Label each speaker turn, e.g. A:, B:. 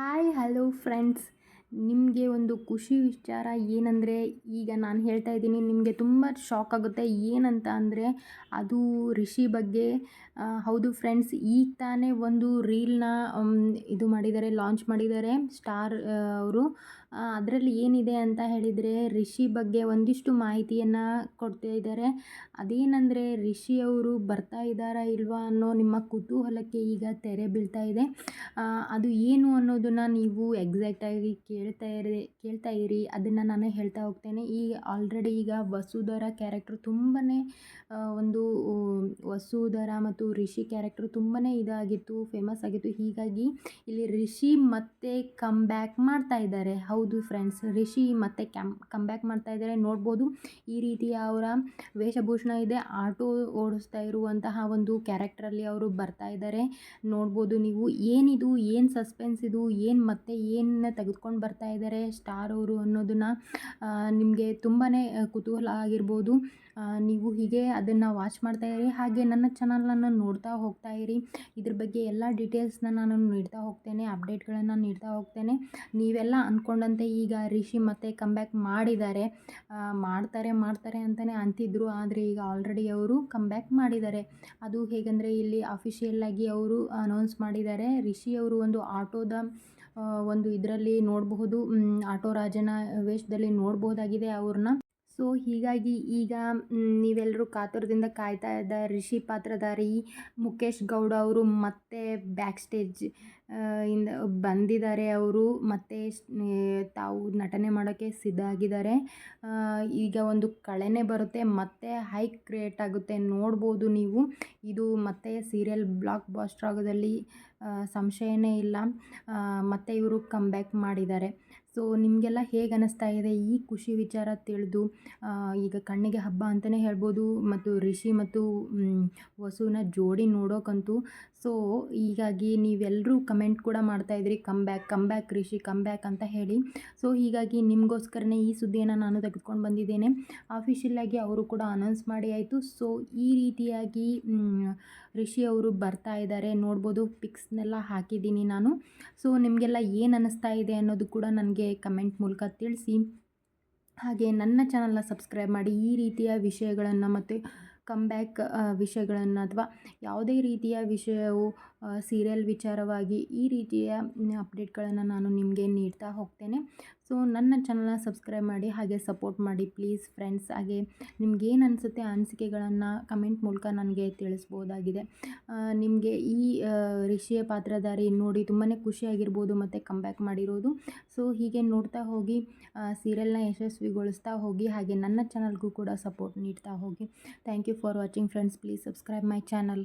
A: Hi, hello friends. ನಿಮಗೆ ಒಂದು ಖುಷಿ ವಿಚಾರ ಏನಂದರೆ, ಈಗ ನಾನು ಹೇಳ್ತಾ ಇದ್ದೀನಿ, ನಿಮಗೆ ತುಂಬ ಶಾಕ್ ಆಗುತ್ತೆ. ಏನಂತ ಅಂದರೆ, ಅದು ರಿಷಿ ಬಗ್ಗೆ ಹೌದು ಫ್ರೆಂಡ್ಸ್, ಈಗ ತಾನೇ ಒಂದು ರೀಲ್ನ ಇದು ಮಾಡಿದ್ದಾರೆ ಲಾಂಚ್ ಮಾಡಿದ್ದಾರೆ ಸ್ಟಾರ್ ಅವರು. ಅದರಲ್ಲಿ ಏನಿದೆ ಅಂತ ಹೇಳಿದರೆ ರಿಷಿ ಬಗ್ಗೆ ಒಂದಿಷ್ಟು ಮಾಹಿತಿಯನ್ನು ಕೊಡ್ತಾ ಇದ್ದಾರೆ. ಅದೇನೆಂದರೆ ರಿಷಿ ಅವರು ಬರ್ತಾ ಇದ್ದಾರಾ ಇಲ್ವಾ ಅನ್ನೋ ನಿಮ್ಮ ಕುತೂಹಲಕ್ಕೆ ಈಗ ತೆರೆ ಬೀಳ್ತಾ ಇದೆ. ಅದು ಏನು ಅನ್ನೋದನ್ನು ನೀವು ಎಕ್ಸಾಕ್ಟಾಗಿ ಕೇಳ್ತಾ ಇರಿ ಕೇಳ್ತಾ ಇರಿ. ಅದನ್ನು ನಾನು ಹೇಳ್ತಾ ಹೋಗ್ತೇನೆ. ಈ ಆಲ್ರೆಡಿ ಈಗ ವಸುಧರ ಕ್ಯಾರೆಕ್ಟ್ರ್ ತುಂಬಾ ಒಂದು ವಸುಧರ ಮತ್ತು ರಿಷಿ ಕ್ಯಾರೆಕ್ಟ್ರ್ ತುಂಬಾ ಇದಾಗಿತ್ತು ಫೇಮಸ್ ಆಗಿತ್ತು. ಹೀಗಾಗಿ ಇಲ್ಲಿ ರಿಷಿ ಮತ್ತೆ ಕಮ್ ಬ್ಯಾಕ್ ಮಾಡ್ತಾ ಇದ್ದಾರೆ. ಫ್ರೆಂಡ್ಸ್ ರಿಷಿ ಮತ್ತೆ ಕ್ಯಾಮ್ ಕಮ್ ಬ್ಯಾಕ್ ಮಾಡ್ತಾ ಇದ್ದಾರೆ ನೋಡ್ಬೋದು ಈ ರೀತಿಯ ಅವರ ವೇಷಭೂಷಣ ಇದೆ. ಆಟೋ ಓಡಿಸ್ತಾ ಇರುವಂತಹ ಒಂದು ಕ್ಯಾರೆಕ್ಟ್ರಲ್ಲಿ ಅವರು ಬರ್ತಾ ಇದ್ದಾರೆ ನೋಡ್ಬೋದು ನೀವು ಏನಿದು, ಏನು ಸಸ್ಪೆನ್ಸ್ ಇದು, ಏನು ಮತ್ತೆ ಏನು ತೆಗೆದುಕೊಂಡು ಬರ್ತಾ ಇದ್ದಾರೆ ಸ್ಟಾರ್ ಅವರು ಅನ್ನೋದನ್ನು ನಿಮಗೆ ತುಂಬಾ ಕುತೂಹಲ ಆಗಿರ್ಬೋದು. ನೀವು ಹೀಗೆ ಅದನ್ನು ವಾಚ್ ಮಾಡ್ತಾ ಇರಿ. ಹಾಗೆ ನನ್ನ ಚಾನಲನ್ನು ನೋಡ್ತಾ ಹೋಗ್ತಾ ಇರಿ. ಇದ್ರ ಬಗ್ಗೆ ಎಲ್ಲ ಡೀಟೇಲ್ಸ್ನ ನಾನು ನೀಡ್ತಾ ಹೋಗ್ತೇನೆ. ಅಪ್ಡೇಟ್ಗಳನ್ನು ನೀಡ್ತಾ ಹೋಗ್ತೇನೆ. ನೀವೆಲ್ಲ ಅಂದ್ಕೊಂಡಂತೆ ಈಗ ರಿಷಿ ಮತ್ತೆ ಕಮ್ಬ್ಯಾಕ್ ಮಾಡಿದ್ದಾರೆ. ಮಾಡ್ತಾರೆ ಮಾಡ್ತಾರೆ ಅಂತಲೇ ಅಂತಿದ್ರು. ಆದರೆ ಈಗ ಆಲ್ರೆಡಿ ಅವರು ಕಮ್ಬ್ಯಾಕ್ ಮಾಡಿದ್ದಾರೆ. ಅದು ಹೇಗೆಂದರೆ ಇಲ್ಲಿ ಅಫಿಷಿಯಲ್ಲಾಗಿ ಅವರು ಅನೌನ್ಸ್ ಮಾಡಿದ್ದಾರೆ. ರಿಷಿ ಅವರು ಒಂದು ಆಟೋದ ಒಂದು ಇದರಲ್ಲಿ ನೋಡಬಹುದು. ಆಟೋ ರಾಜನ ವೇಷದಲ್ಲಿ ನೋಡ್ಬೋದಾಗಿದೆ ಅವ್ರನ್ನ. ಸೊ ಹೀಗಾಗಿ ಈಗ ನೀವೆಲ್ಲರೂ ಕಾತುರದಿಂದ ಕಾಯ್ತಾ ಇದ್ದ ರಿಷಿ ಪಾತ್ರಧಾರಿ ಮುಖೇಶ್ ಗೌಡ ಅವರು ಮತ್ತೆ ಬ್ಯಾಕ್ ಸ್ಟೇಜ್ ಇಂದ ಬಂದಿದ್ದಾರೆ ಅವರು. ಮತ್ತೆ ತಾವು ನಟನೆ ಮಾಡೋಕ್ಕೆ ಸಿದ್ಧ ಆಗಿದ್ದಾರೆ ಈಗ ಒಂದು ಕಳೆನೇ ಬರುತ್ತೆ. ಮತ್ತೆ ಹೈಕ್ ಕ್ರಿಯೇಟ್ ಆಗುತ್ತೆ. ನೋಡ್ಬೋದು ನೀವು. ಇದು ಮತ್ತೆ ಸೀರಿಯಲ್ ಬ್ಲಾಕ್ ಬಾಸ್ಟರ್ ಆಗೋದಲ್ಲಿ ಸಂಶಯನೇ ಇಲ್ಲ. ಮತ್ತೆ ಇವರು ಕಮ್ ಬ್ಯಾಕ್ ಮಾಡಿದ್ದಾರೆ. ಸೊ ನಿಮಗೆಲ್ಲ ಹೇಗೆ ಅನ್ನಿಸ್ತಾ ಇದೆ? ಈ ಖುಷಿ ವಿಚಾರ ತಿಳಿದು ಈಗ ಕಣ್ಣಿಗೆ ಹಬ್ಬ ಅಂತಲೇ ಹೇಳ್ಬೋದು, ಮತ್ತು ರಿಷಿ ಮತ್ತು ವಸುವಿನ ಜೋಡಿ ನೋಡೋಕ್ಕಂತೂ ಸೊ ಹೀಗಾಗಿ ನೀವೆಲ್ಲರೂ ಕಮೆಂಟ್ ಕೂಡ ಮಾಡ್ತಾಯಿದ್ರಿ come back come back Rishi come back ಅಂತ ಹೇಳಿ. ಸೊ ಹೀಗಾಗಿ ನಿಮಗೋಸ್ಕರನೇ ಈ ಸುದ್ದಿಯನ್ನು ನಾನು ತೆಗೆದುಕೊಂಡು ಬಂದಿದ್ದೇನೆ. ಆಫಿಷಿಯಲ್ಲಾಗಿ ಅವರು ಕೂಡ ಅನೌನ್ಸ್ ಮಾಡಿ ಆಯಿತು. ಸೊ ಈ ರೀತಿಯಾಗಿ ರಿಷಿ ಅವರು ಬರ್ತಾ ಇದ್ದಾರೆ. ನೋಡ್ಬೋದು ಪಿಕ್ಸ್ನೆಲ್ಲ ಹಾಕಿದ್ದೀನಿ ನಾನು. ಸೊ ನಿಮಗೆಲ್ಲ ಏನು ಅನ್ನಿಸ್ತಾ ಇದೆ ಅನ್ನೋದು ಕೂಡ ನನಗೆ ಕಮೆಂಟ್ ಮೂಲಕ ತಿಳಿಸಿ. ಹಾಗೆ ನನ್ನ ಚಾನಲ್ನ ಸಬ್ಸ್ಕ್ರೈಬ್ ಮಾಡಿ ಈ ರೀತಿಯ ವಿಷಯಗಳನ್ನು ಮತ್ತು ಕಮ್ ಬ್ಯಾಕ್ ವಿಷಯಗಳನ್ನು ಅಥವಾ ಯಾವುದೇ ರೀತಿಯ ವಿಷಯವು ಸೀರಿಯಲ್ ವಿಚಾರವಾಗಿ ಈ ರೀತಿಯ ಅಪ್ಡೇಟ್ಗಳನ್ನು ನಾನು ನಿಮಗೆ ನೀಡ್ತಾ ಹೋಗ್ತೇನೆ. ಸೊ, ನನ್ನ ಚಾನಲ್ನ ಸಬ್ಸ್ಕ್ರೈಬ್ ಮಾಡಿ, ಹಾಗೆ ಸಪೋರ್ಟ್ ಮಾಡಿ, ಪ್ಲೀಸ್ ಫ್ರೆಂಡ್ಸ್. ಹಾಗೆ ನಿಮ್ಗೇನು ಅನಿಸುತ್ತೆ ಅನಿಸಿಕೆಗಳನ್ನು ಕಮೆಂಟ್ ಮೂಲಕ ನನಗೆ ತಿಳಿಸ್ಬೋದಾಗಿದೆ. ನಿಮಗೆ ಈ ರಿಷಿಯ ಪಾತ್ರಧಾರಿ ನೋಡಿ ತುಂಬಾ ಖುಷಿಯಾಗಿರ್ಬೋದು, ಮತ್ತು ಕಮ್ ಬ್ಯಾಕ್ ಮಾಡಿರೋದು. ಸೊ, ಹೀಗೆ ನೋಡ್ತಾ ಹೋಗಿ ಸೀರಿಯಲ್ನ ಯಶಸ್ವಿಗೊಳಿಸ್ತಾ ಹೋಗಿ, ಹಾಗೆ ನನ್ನ ಚಾನಲ್ಗೂ ಕೂಡ ಸಪೋರ್ಟ್ ನೀಡ್ತಾ ಹೋಗಿ. Thank you for watching friends. Please subscribe my channel.